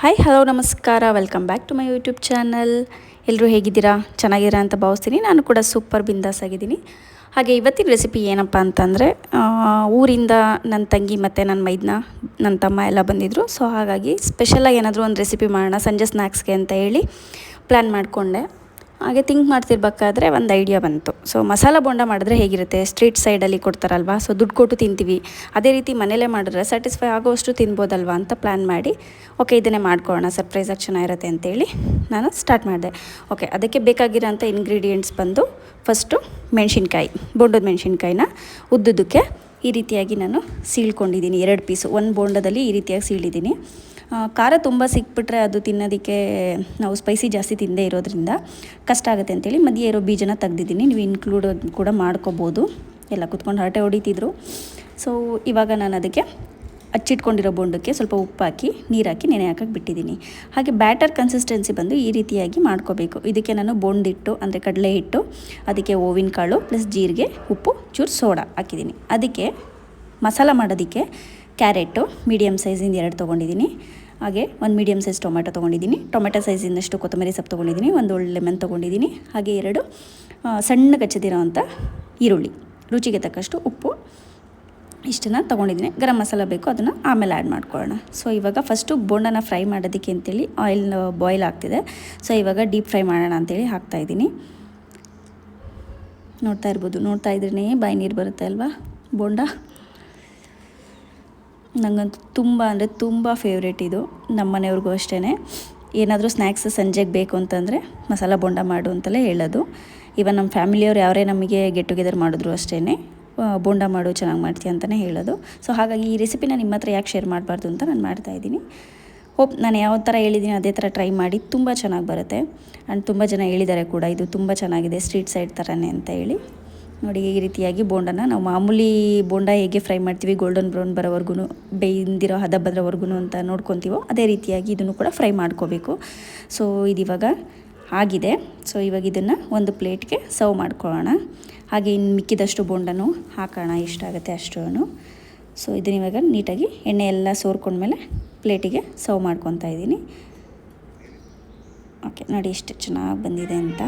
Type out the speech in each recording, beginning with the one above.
Hi hello ನಮಸ್ಕಾರ. Welcome back to my YouTube channel ಎಲ್ಲರೂ ಹೇಗಿದ್ದೀರಾ? ಚೆನ್ನಾಗಿದ್ದೀರಾ ಅಂತ ಭಾವಿಸ್ತೀನಿ. ನಾನು ಕೂಡ ಸೂಪರ್ ಬಿಂದಾಸ್ ಆಗಿದ್ದೀನಿ. ಹಾಗೆ ಇವತ್ತಿನ ರೆಸಿಪಿ ಏನಪ್ಪ ಅಂತಂದರೆ ಊರಿಂದ ನನ್ನ ತಂಗಿ ಮತ್ತು ನನ್ನ ಮೈದ್ನ ನನ್ನ ತಮ್ಮ ಎಲ್ಲ ಬಂದಿದ್ದರು ಸೊ ಹಾಗಾಗಿ ಸ್ಪೆಷಲಾಗಿ ಏನಾದರೂ ಒಂದು ರೆಸಿಪಿ ಮಾಡೋಣ. ಸಂಜೆ ಸ್ನ್ಯಾಕ್ಸ್ಗೆ ಅಂತ ಹೇಳಿ ಪ್ಲ್ಯಾನ್ ಮಾಡಿಕೊಂಡೆ. ಹಾಗೆ ಥಿಂಕ್ ಮಾಡ್ತಿರ್ಬೇಕಾದ್ರೆ ಒಂದು ಐಡಿಯಾ ಬಂತು. ಸೊ ಮಸಾಲ ಬೋಂಡ ಮಾಡಿದ್ರೆ ಹೇಗಿರುತ್ತೆ? ಸ್ಟ್ರೀಟ್ ಸೈಡಲ್ಲಿ ಕೊಡ್ತಾರಲ್ವಾ? ಸೊ ದುಡ್ಡು ಕೊಟ್ಟು ತಿಂತೀವಿ. ಅದೇ ರೀತಿ ಮನೇಲೇ ಮಾಡಿದ್ರೆ ಸ್ಯಾಟಿಸ್ಫೈ ಆಗೋಷ್ಟು ತಿನ್ಬೋದಲ್ವಾ ಅಂತ ಪ್ಲ್ಯಾನ್ ಮಾಡಿ ಓಕೆ ಇದನ್ನೇ ಮಾಡ್ಕೊಳ್ಳೋಣ. ಸರ್ಪ್ರೈಸಾಗಿ ಚೆನ್ನಾಗಿರುತ್ತೆ ಅಂತೇಳಿ ನಾನು ಸ್ಟಾರ್ಟ್ ಮಾಡಿದೆ. ಓಕೆ ಅದಕ್ಕೆ ಬೇಕಾಗಿರೋಂಥ ಇಂಗ್ರೀಡಿಯೆಂಟ್ಸ್ ಬಂದು ಫಸ್ಟು ಮೆಣಸಿನ್ಕಾಯಿ, ಬೋಂಡದ ಮೆಣಸಿನ್ಕಾಯಿನ ಉದ್ದುದಕ್ಕೆ ಈ ರೀತಿಯಾಗಿ ನಾನು ಸೀಳ್ಕೊಂಡಿದ್ದೀನಿ. ಎರಡು ಪೀಸು ಒಂದು ಬೋಂಡದಲ್ಲಿ ಈ ರೀತಿಯಾಗಿ ಸೀಳಿದ್ದೀನಿ. ಖಾರ ತುಂಬ ಸಿಕ್ಬಿಟ್ರೆ ಅದು ತಿನ್ನೋದಕ್ಕೆ ನಾವು ಸ್ಪೈಸಿ ಜಾಸ್ತಿ ತಿಂದೇ ಇರೋದ್ರಿಂದ ಕಷ್ಟ ಆಗುತ್ತೆ ಅಂತೇಳಿ ಮಧ್ಯೆ ಇರೋ ಬೀಜನ ತೆಗ್ದಿದ್ದೀನಿ. ನೀವು ಇನ್ಕ್ಲೂಡ್ ಕೂಡ ಮಾಡ್ಕೋಬೋದು. ಎಲ್ಲ ಕುತ್ಕೊಂಡು ಹರಟೆ ಹೊಡಿತಿದ್ರು. ಸೊ ಇವಾಗ ನಾನು ಅದಕ್ಕೆ ಹಚ್ಚಿಟ್ಕೊಂಡಿರೋ ಬೋಂಡಕ್ಕೆ ಸ್ವಲ್ಪ ಉಪ್ಪು ಹಾಕಿ, ನೀರು ಹಾಕಿ ನೆನೆ ಹಾಕಕ್ಕೆ ಬಿಟ್ಟಿದ್ದೀನಿ. ಹಾಗೆ ಬ್ಯಾಟರ್ ಕನ್ಸಿಸ್ಟೆನ್ಸಿ ಬಂದು ಈ ರೀತಿಯಾಗಿ ಮಾಡ್ಕೋಬೇಕು. ಇದಕ್ಕೆ ನಾನು ಬೋಂಡಿಟ್ಟು, ಅಂದರೆ ಕಡಲೆ ಹಿಟ್ಟು, ಅದಕ್ಕೆ ಓವಿನ ಕಾಳು ಪ್ಲಸ್ ಜೀರಿಗೆ, ಉಪ್ಪು, ಚೂರು ಸೋಡಾ ಹಾಕಿದ್ದೀನಿ. ಅದಕ್ಕೆ ಮಸಾಲ ಮಾಡೋದಕ್ಕೆ ಕ್ಯಾರೆಟು ಮೀಡಿಯಮ್ ಸೈಜಿಂದ ಎರಡು ತೊಗೊಂಡಿದ್ದೀನಿ. ಹಾಗೆ ಒಂದು ಮೀಡಿಯಮ್ ಸೈಜ್ ಟೊಮೆಟೊ ತೊಗೊಂಡಿದ್ದೀನಿ. ಟೊಮೆಟೊ ಸೈಜಿಂದಷ್ಟು ಕೊತ್ತಂಬರಿ ಸೊಪ್ಪು ತೊಗೊಂಡಿದ್ದೀನಿ. ಒಂದು ಒಳ್ಳೆ ಲೆಮನ್ ತೊಗೊಂಡಿದ್ದೀನಿ. ಹಾಗೆ ಎರಡು ಸಣ್ಣ ಸಣ್ಣಗೆ ಹಚ್ಚಿದಿರೋವಂಥ ಈರುಳ್ಳಿ. ರುಚಿಗೆ ತಕ್ಕಷ್ಟು ಉಪ್ಪು ಇಷ್ಟನ್ನು ತೊಗೊಂಡಿದ್ದೀನಿ. ಗರಂ ಮಸಾಲ ಬೇಕು, ಅದನ್ನು ಆಮೇಲೆ ಆ್ಯಡ್ ಮಾಡ್ಕೊಳ್ಳೋಣ. ಸೊ ಇವಾಗ ಫಸ್ಟು ಬೋಂಡನ ಫ್ರೈ ಮಾಡೋದಕ್ಕೆ ಅಂತೇಳಿ ಆಯಿಲ್ ಬಾಯ್ಲ್ ಆಗ್ತಿದೆ. ಸೊ ಇವಾಗ ಡೀಪ್ ಫ್ರೈ ಮಾಡೋಣ ಅಂತೇಳಿ ಹಾಕ್ತಾಯಿದ್ದೀನಿ ನೋಡ್ತಾ ಇರ್ಬೋದು. ನೋಡ್ತಾ ಇದ್ರೇ ಬಾಯಿ ನೀರು ಬರುತ್ತೆ ಅಲ್ವಾ? ಬೋಂಡ? ನನಗಂತೂ ತುಂಬ ಅಂದರೆ ತುಂಬ ಫೇವ್ರೇಟ್ ಇದು. ನಮ್ಮ ಮನೆಯವ್ರಿಗೂ ಅಷ್ಟೇ ಏನಾದರೂ ಸ್ನ್ಯಾಕ್ಸ್ ಸಂಜೆಗೆ ಬೇಕು ಅಂತಂದರೆ ಮಸಾಲ ಬೋಂಡ ಮಾಡು ಅಂತಲೇ ಹೇಳೋದು. ಇವನ್ ನಮ್ಮ ಫ್ಯಾಮಿಲಿಯವ್ರು ಯಾರೇ ನಮಗೆ ಗೆಟ್ ಟುಗೆದರ್ ಮಾಡಿದ್ರು ಅಷ್ಟೇ ಬೋಂಡ ಮಾಡು, ಚೆನ್ನಾಗಿ ಮಾಡ್ತೀಯ ಅಂತಲೇ ಹೇಳೋದು. ಸೊ ಹಾಗಾಗಿ ಈ ರೆಸಿಪಿನ ನಿಮ್ಮ ಹತ್ರ ಯಾಕೆ ಶೇರ್ ಮಾಡಬಾರ್ದು ಅಂತ ನಾನು ಮಾಡ್ತಾಯಿದ್ದೀನಿ ಹೋಪ್ ನಾನು ಯಾವ ಥರ ಹೇಳಿದ್ದೀನಿ ಅದೇ ಥರ ಟ್ರೈ ಮಾಡಿ ತುಂಬ ಚೆನ್ನಾಗಿ ಬರುತ್ತೆ. ಆ್ಯಂಡ್ ತುಂಬ ಜನ ಹೇಳಿದ್ದಾರೆ ಕೂಡ ಇದು ತುಂಬ ಚೆನ್ನಾಗಿದೆ ಸ್ಟ್ರೀಟ್ ಸೈಡ್ ಥರನೇ ಅಂತ ಹೇಳಿ. ನೋಡಿ ಈ ರೀತಿಯಾಗಿ ಬೋಂಡನ ನಾವು ಮಾಮೂಲಿ ಬೋಂಡ ಹೇಗೆ ಫ್ರೈ ಮಾಡ್ತೀವಿ ಗೋಲ್ಡನ್ ಬ್ರೌನ್ ಬರೋವರೆಗೂ ಬೇಯಿಂದಿರೋ ಹದ ಅಂತ ನೋಡ್ಕೊತೀವೋ, ಅದೇ ರೀತಿಯಾಗಿ ಇದನ್ನು ಕೂಡ ಫ್ರೈ ಮಾಡ್ಕೋಬೇಕು. ಸೊ ಇದಿವಾಗ ಆಗಿದೆ. ಸೊ ಇವಾಗ ಇದನ್ನು ಒಂದು ಪ್ಲೇಟ್ಗೆ ಸರ್ವ್ ಮಾಡ್ಕೊಳ್ಳೋಣ. ಹಾಗೆ ಇನ್ನು ಮಿಕ್ಕಿದಷ್ಟು ಬೋಂಡನು ಹಾಕೋಣ ಎಷ್ಟಾಗುತ್ತೆ ಅಷ್ಟು ಸೊ ಇದನ್ನ ಇವಾಗ ನೀಟಾಗಿ ಎಣ್ಣೆ ಎಲ್ಲ ಸೋರ್ಕೊಂಡ್ಮೇಲೆ ಪ್ಲೇಟಿಗೆ ಸರ್ವ್ ಮಾಡ್ಕೊತಾ ಇದ್ದೀನಿ. ಓಕೆ ನೋಡಿ ಎಷ್ಟು ಚೆನ್ನಾಗಿ ಬಂದಿದೆ ಅಂತ.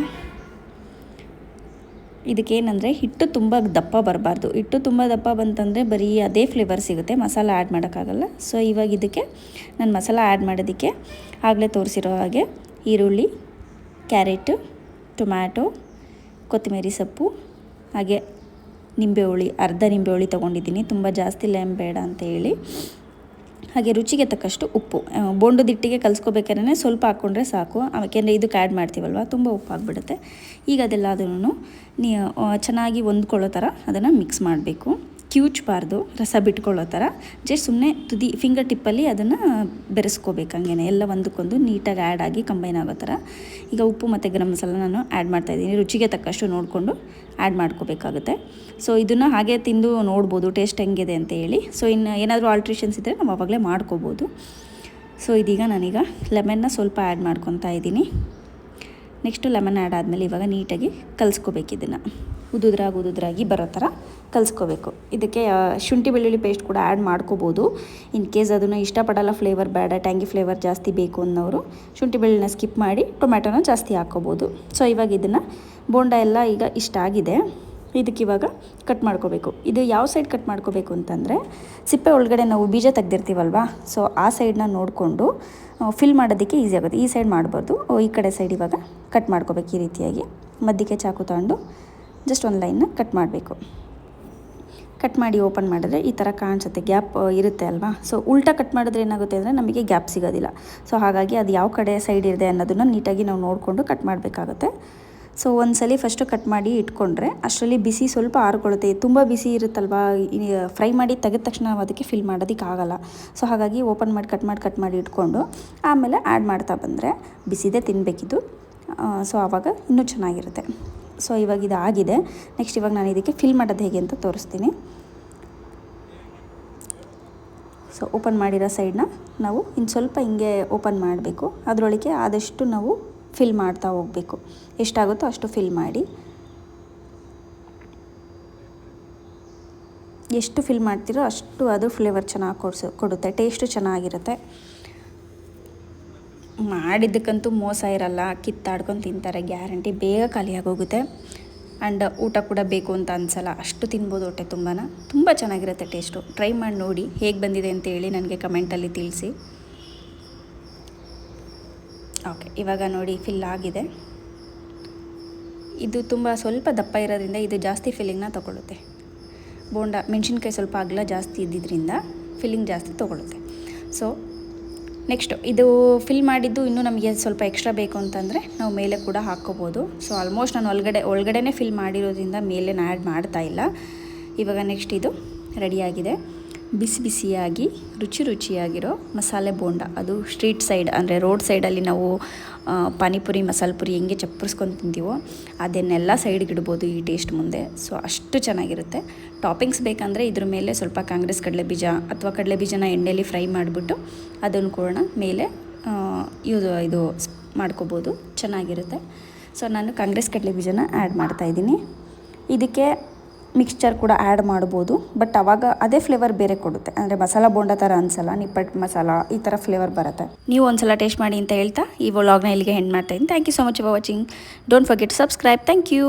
ಇದಕ್ಕೇನಂದರೆ ಹಿಟ್ಟು ತುಂಬ ದಪ್ಪ ಬರಬಾರ್ದು. ಹಿಟ್ಟು ತುಂಬ ದಪ್ಪ ಬಂತಂದರೆ ಬರೀ ಅದೇ ಫ್ಲೇವರ್ ಸಿಗುತ್ತೆ. ಮಸಾಲ ಆ್ಯಡ್ ಮಾಡೋಕ್ಕಾಗಲ್ಲ. ಸೊ ಇವಾಗ ಇದಕ್ಕೆ ನಾನು ಮಸಾಲ ಆ್ಯಡ್ ಮಾಡೋದಕ್ಕೆ ಆಗಲೇ ತೋರಿಸಿರೋ ಹಾಗೆ ಈರುಳ್ಳಿ, ಕ್ಯಾರೆಟು, ಟೊಮ್ಯಾಟೊ, ಕೊತ್ತಂಬರಿ ಸೊಪ್ಪು, ಹಾಗೆ ನಿಂಬೆ ಹುಳಿ, ಅರ್ಧ ನಿಂಬೆ ಹುಳಿ ತೊಗೊಂಡಿದ್ದೀನಿ. ತುಂಬ ಜಾಸ್ತಿ ಲೇಮ್ ಬೇಡ ಅಂತ ಹೇಳಿ. ಹಾಗೆ ರುಚಿಗೆ ತಕ್ಕಷ್ಟು ಉಪ್ಪು. ಬೋಂಡದಿಟ್ಟಿಗೆ ಕಲಿಸ್ಕೋಬೇಕಾದ್ರೆ ಸ್ವಲ್ಪ ಹಾಕ್ಕೊಂಡ್ರೆ ಸಾಕು. ಯಾಕೆಂದರೆ ಇದಕ್ಕೆ ಆ್ಯಡ್ ಮಾಡ್ತೀವಲ್ವ, ತುಂಬ ಉಪ್ಪು ಆಗಿಬಿಡುತ್ತೆ. ಈಗ ಅದೆಲ್ಲದನ್ನು ನೀ ಚೆನ್ನಾಗಿ ಹೊಂದ್ಕೊಳ್ಳೋ ಥರ ಅದನ್ನು ಮಿಕ್ಸ್ ಮಾಡಬೇಕು. ಕಿವುಚ್ಬಾರ್ದು ರಸ ಬಿಟ್ಕೊಳ್ಳೋ ಥರ. ಜಸ್ಟ್ ಸುಮ್ಮನೆ ತುದಿ ಫಿಂಗರ್ ಟಿಪ್ಪಲ್ಲಿ ಅದನ್ನು ಬೆರೆಸ್ಕೋಬೇಕು ಹಂಗೇನೆ. ಎಲ್ಲ ಒಂದಕ್ಕೊಂದು ನೀಟಾಗಿ ಆ್ಯಡ್ ಆಗಿ ಕಂಬೈನ್ ಆಗೋ ಥರ. ಈಗ ಉಪ್ಪು ಮತ್ತು ಗರಂ ಮಸಾಲ ನಾನು ಆ್ಯಡ್ ಮಾಡ್ತಾಯಿದ್ದೀನಿ ರುಚಿಗೆ ತಕ್ಕಷ್ಟು ನೋಡಿಕೊಂಡು ಆ್ಯಡ್ ಮಾಡ್ಕೋಬೇಕಾಗುತ್ತೆ. ಸೊ ಇದನ್ನು ಹಾಗೆ ತಿಂದು ನೋಡ್ಬೋದು ಟೇಸ್ಟ್ ಹೆಂಗಿದೆ ಅಂತ ಹೇಳಿ. ಸೊ ಇನ್ನು ಏನಾದರೂ ಆಲ್ಟ್ರೇಷನ್ಸ್ ಇದ್ದರೆ ನಾವು ಆವಾಗಲೇ ಮಾಡ್ಕೋಬೋದು. ಸೊ ಇದೀಗ ನಾನೀಗ ಲೆಮನ್ನ ಸ್ವಲ್ಪ ಆ್ಯಡ್ ಮಾಡ್ಕೊತಾ ಇದ್ದೀನಿ. ನೆಕ್ಸ್ಟು ಲೆಮನ್ ಆ್ಯಡ್ ಆದಮೇಲೆ ಇವಾಗ ನೀಟಾಗಿ ಕಲಿಸ್ಕೋಬೇಕು ಇದನ್ನು. ಉದುದ್ರಾಗಿ ಉದುದ್ರಾಗಿ ಬರೋ ಥರ ಕಲಿಸ್ಕೋಬೇಕು. ಇದಕ್ಕೆ ಶುಂಠಿ ಬೆಳ್ಳುಳ್ಳಿ ಪೇಸ್ಟ್ ಕೂಡ ಆ್ಯಡ್ ಮಾಡ್ಕೋಬೋದು. ಇನ್ ಕೇಸ್ ಅದನ್ನು ಇಷ್ಟಪಡಲ್ಲ ಫ್ಲೇವರ್ ಬೇಡ ಟ್ಯಾಂಗಿ ಫ್ಲೇವರ್ ಜಾಸ್ತಿ ಬೇಕು ಅನ್ನೋರು, ಶುಂಠಿ ಬೆಳ್ಳುಳ್ಳಿನ ಸ್ಕಿಪ್ ಮಾಡಿ ಟೊಮ್ಯಾಟೊನ ಜಾಸ್ತಿ ಹಾಕ್ಕೋಬೋದು. ಸೊ ಇವಾಗ ಇದನ್ನು ಬೋಂಡ ಎಲ್ಲ ಈಗ ಇಷ್ಟ ಆಗಿದೆ. ಇದಕ್ಕೆ ಇವಾಗ ಕಟ್ ಮಾಡ್ಕೋಬೇಕು. ಇದು ಯಾವ ಸೈಡ್ ಕಟ್ ಮಾಡ್ಕೋಬೇಕು ಅಂತಂದರೆ, ಸಿಪ್ಪೆ ಒಳಗಡೆ ನಾವು ಬೀಜ ತೆಗ್ದಿರ್ತೀವಲ್ವಾ? ಸೊ ಆ ಸೈಡನ್ನ ನೋಡಿಕೊಂಡು ಫಿಲ್ ಮಾಡೋದಕ್ಕೆ ಈಸಿ ಆಗುತ್ತೆ. ಈ ಸೈಡ್ ಮಾಡ್ಬೋದು ಈ ಕಡೆ ಸೈಡ್ ಇವಾಗ ಕಟ್ ಮಾಡ್ಕೋಬೇಕು ಈ ರೀತಿಯಾಗಿ. ಮಧ್ಯಕ್ಕೆ ಚಾಕು ತಗೊಂಡು ಜಸ್ಟ್ ಒಂದು ಲೈನ್ನ ಕಟ್ ಮಾಡಬೇಕು. ಕಟ್ ಮಾಡಿ ಓಪನ್ ಮಾಡಿದ್ರೆ ಈ ಥರ ಕಾಣಿಸುತ್ತೆ. ಗ್ಯಾಪ್ ಇರುತ್ತೆ ಅಲ್ವಾ? ಸೊ ಉಲ್ಟಾ ಕಟ್ ಮಾಡಿದ್ರೆ ಏನಾಗುತ್ತೆ ಅಂದರೆ ನಮಗೆ ಗ್ಯಾಪ್ ಸಿಗೋದಿಲ್ಲ. ಸೊ ಹಾಗಾಗಿ ಅದು ಯಾವ ಕಡೆ ಸೈಡ್ ಇದೆ ಅನ್ನೋದನ್ನು ನೀಟಾಗಿ ನಾವು ನೋಡಿಕೊಂಡು ಕಟ್ ಮಾಡಬೇಕಾಗುತ್ತೆ. ಸೊ ಒಂದ್ಸಲಿ ಫಸ್ಟು ಕಟ್ ಮಾಡಿ ಇಟ್ಕೊಂಡ್ರೆ ಅಷ್ಟರಲ್ಲಿ ಬಿಸಿ ಸ್ವಲ್ಪ ಆರ್ಕೊಳ್ಳುತ್ತೆ. ತುಂಬ ಬಿಸಿ ಇರುತ್ತಲ್ವಾ? ಫ್ರೈ ಮಾಡಿ ತೆಗೆದ ತಕ್ಷಣ ಅದಕ್ಕೆ ಫಿಲ್ ಮಾಡೋದಕ್ಕೆ ಆಗಲ್ಲ. ಸೊ ಹಾಗಾಗಿ ಓಪನ್ ಮಾಡಿ ಕಟ್ ಮಾಡಿ ಕಟ್ ಮಾಡಿ ಇಟ್ಕೊಂಡು ಆಮೇಲೆ ಆ್ಯಡ್ ಮಾಡ್ತಾ ಬಂದರೆ ಬಿಸಿದೇ ತಿನ್ನಬೇಕಿದ್ದು ಸೊ ಆವಾಗ ಇನ್ನೂ ಚೆನ್ನಾಗಿರುತ್ತೆ. ಸೊ ಇವಾಗ ಇದು ಆಗಿದೆ ನೆಕ್ಸ್ಟ್ ಇವಾಗ ನಾನು ಇದಕ್ಕೆ ಫಿಲ್ ಮಾಡೋದು ಹೇಗೆ ಅಂತ ತೋರಿಸ್ತೀನಿ. ಸೊ ಓಪನ್ ಮಾಡಿರೋ ಸೈಡನ್ನ ನಾವು ಇನ್ನು ಸ್ವಲ್ಪ ಹಿಂಗೆ ಓಪನ್ ಮಾಡಬೇಕು. ಅದರೊಳಗೆ ಆದಷ್ಟು ನಾವು ಫಿಲ್ ಮಾಡ್ತಾ ಹೋಗಬೇಕು. ಎಷ್ಟಾಗುತ್ತೋ ಅಷ್ಟು ಫಿಲ್ ಮಾಡಿ. ಎಷ್ಟು ಫಿಲ್ ಮಾಡ್ತೀರೋ ಅಷ್ಟು ಅದು ಫ್ಲೇವರ್ ಚೆನ್ನಾಗಿ ಕೊಡಿಸ್ ಕೊಡುತ್ತೆ ಟೇಸ್ಟು ಚೆನ್ನಾಗಿರುತ್ತೆ. ಮಾಡಿದ್ದಕ್ಕಂತೂ ಮೋಸ ಇರಲ್ಲ, ಕಿತ್ತಾಡ್ಕೊಂಡು ತಿಂತಾರೆ, ಗ್ಯಾರಂಟಿ ಬೇಗ ಖಾಲಿಯಾಗೋಗುತ್ತೆ. ಆ್ಯಂಡ್ ಊಟ ಕೂಡ ಬೇಕು ಅಂತ ಅನ್ಸಲ್ಲ, ಅಷ್ಟು ತಿನ್ಬೋದು ಹೊಟ್ಟೆ ತುಂಬಾ ತುಂಬ ಚೆನ್ನಾಗಿರುತ್ತೆ ಟೇಸ್ಟು. ಟ್ರೈ ಮಾಡಿ ನೋಡಿ, ಹೇಗೆ ಬಂದಿದೆ ಅಂತ ಹೇಳಿ ನನಗೆ ಕಮೆಂಟಲ್ಲಿ ತಿಳಿಸಿ. ಓಕೆ ಇವಾಗ ನೋಡಿ ಫಿಲ್ ಆಗಿದೆ. ಇದು ತುಂಬ ಸ್ವಲ್ಪ ದಪ್ಪ ಇರೋದ್ರಿಂದ ಇದು ಜಾಸ್ತಿ ಫಿಲ್ಲಿಂಗ್ನ ತೊಗೊಳುತ್ತೆ. ಬೋಂಡ, ಮೆಣಸಿನ್ಕಾಯಿ ಸ್ವಲ್ಪ ಅಗಲ ಜಾಸ್ತಿ ಇದ್ದಿದ್ದರಿಂದ ಫಿಲ್ಲಿಂಗ್ ಜಾಸ್ತಿ ತೊಗೊಳುತ್ತೆ. ಸೊ ನೆಕ್ಸ್ಟು, ಇದು ಫಿಲ್ ಮಾಡಿದ್ದು ಇನ್ನೂ ನಮಗೆ ಸ್ವಲ್ಪ ಎಕ್ಸ್ಟ್ರಾ ಬೇಕು ಅಂತಂದರೆ ನಾವು ಮೇಲೆ ಕೂಡ ಹಾಕ್ಕೋಬೋದು. ಸೊ ಆಲ್ಮೋಸ್ಟ್ ನಾನು ಒಳಗಡೆ, ಒಳಗಡೆನೇ ಫಿಲ್ ಮಾಡಿರೋದ್ರಿಂದ ಮೇಲೆ ಆ್ಯಡ್ ಮಾಡ್ತಾ ಇಲ್ಲ. ಇವಾಗ ನೆಕ್ಸ್ಟ್ ಇದು ರೆಡಿಯಾಗಿದೆ ಬಿಸಿ ಬಿಸಿಯಾಗಿ, ರುಚಿ ರುಚಿಯಾಗಿರೋ ಮಸಾಲೆ ಬೋಂಡ. ಅದು ಸ್ಟ್ರೀಟ್ ಸೈಡ್, ಅಂದರೆ ರೋಡ್ ಸೈಡಲ್ಲಿ ನಾವು ಪಾನಿಪುರಿ, ಮಸಾಲೆ ಪುರಿ ಹೆಂಗೆ ಚಪ್ಪರಿಸ್ಕೊಂಡು ತಿಂತೀವೋ ಅದನ್ನೆಲ್ಲ ಸೈಡ್ಗೆ ಇಡ್ಬೋದು ಈ ಟೇಸ್ಟ್ ಮುಂದೆ. ಸೊ ಅಷ್ಟು ಚೆನ್ನಾಗಿರುತ್ತೆ. ಟಾಪಿಂಗ್ಸ್ ಬೇಕಂದರೆ ಇದ್ರ ಮೇಲೆ ಸ್ವಲ್ಪ ಕಾಂಗ್ರೆಸ್ ಕಡಲೆ ಬೀಜ ಅಥವಾ ಕಡಲೆ ಬೀಜನ ಎಣ್ಣೆಲಿ ಫ್ರೈ ಮಾಡಿಬಿಟ್ಟು ಅದನ್ನು ಕೂಡ ಮೇಲೆ ಇದು ಸ್- ಮಾಡ್ಕೋಬೋದು. ಚೆನ್ನಾಗಿರುತ್ತೆ. ಸೊ ನಾನು ಕಾಂಗ್ರೆಸ್ ಕಡಲೆ ಬೀಜನ ಆ್ಯಡ್ ಮಾಡ್ತಾಯಿದ್ದೀನಿ ಇದಕ್ಕೆ ಮಿಕ್ಸ್ಚರ್ ಕೂಡ ಆ್ಯಡ್ ಮಾಡ್ಬೋದು ಬಟ್ ಅವಾಗ ಅದೇ ಫ್ಲೇವರ್ ಬೇರೆ ಕೊಡುತ್ತೆ. ಅಂದರೆ ಮಸಾಲ ಬೋಂಡ ಥರ ಅನ್ಸಲ್ಲ ನಿಪ್ಪಟ್ಟು ಮಸಾಲ ಈ ಥರ ಫ್ಲೇವರ್ ಬರುತ್ತೆ. ನೀವು ಒಂದ್ಸಲ ಟೇಸ್ಟ್ ಮಾಡಿ ಅಂತ ಹೇಳ್ತಾ, ಈ ವ್ಲಾಗ್ನ ಇಲ್ಲಿಗೆ ಹೆಂಡ್ ಮಾಡ್ತೀನಿ thank you so much for watching don't forget subscribe thank you